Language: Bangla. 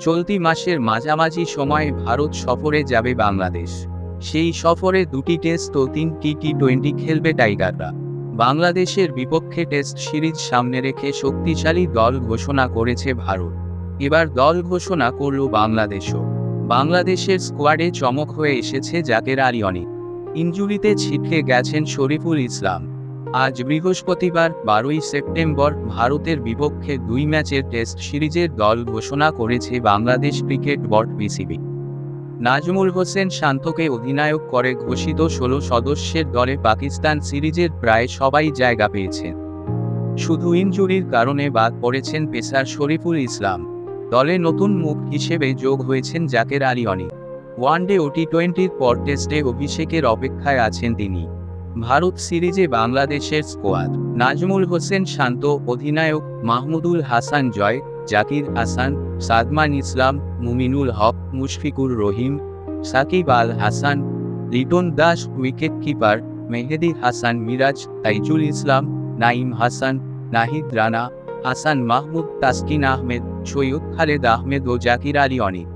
চলতি মাসের মাঝামাঝি সময়ে ভারত সফরে যাবে বাংলাদেশ। সেই সফরে দুটি টেস্ট ও তিনটি টি টোয়েন্টি খেলবে টাইগাররা। বাংলাদেশের বিপক্ষে টেস্ট সিরিজ সামনে রেখে শক্তিশালী দল ঘোষণা করেছে ভারত। এবার দল ঘোষণা করল বাংলাদেশও। বাংলাদেশের স্কোয়াডে চমক হয়ে এসেছে জাকের আলী অনেক। ইঞ্জুরিতে ছিটকে গেছেন শরীফুল ইসলাম। আজ বৃহস্পতিবার বারোই সেপ্টেম্বর ভারতের বিপক্ষে দুই ম্যাচের টেস্ট সিরিজের দল ঘোষণা করেছে Bangladesh cricket board BCB. Najmul Hossain শান্তকে অধিনায়ক করে ঘোষিত ষোলো সদস্যের দলে পাকিস্তান সিরিজের প্রায় সবাই জায়গা পেয়েছেন শুধু ইনজুরির কারণে বাদ পড়েছেন পেসার শরীফুল ইসলাম। দলে নতুন মুখ হিসেবে যোগ হয়েছেন জাকের আলী অনেক। ওয়ানডে ও টি টোয়েন্টির পর টেস্টে অভিষেকের অপেক্ষায় আছেন তিনি। ভারত সিরিজে বাংলাদেশের স্কোয়াড। নাজমুল হোসেন শান্ত, অধিনায়ক মাহমুদুল হাসান জয়, জাকির হাসান, সাদমান ইসলাম, মুমিনুল হক, মুশফিকুর রহিম, সাকিব আল হাসান, লিটন দাস উইকেট কিপার মেহেদি হাসান, মিরাজ, তাইজুল ইসলাম নাইম হাসান, নাহিদ রানা, হাসান মাহমুদ, তাসকিন আহমেদ, সৈয়দ খালেদ আহমেদ ও জাকির আলী অনিক।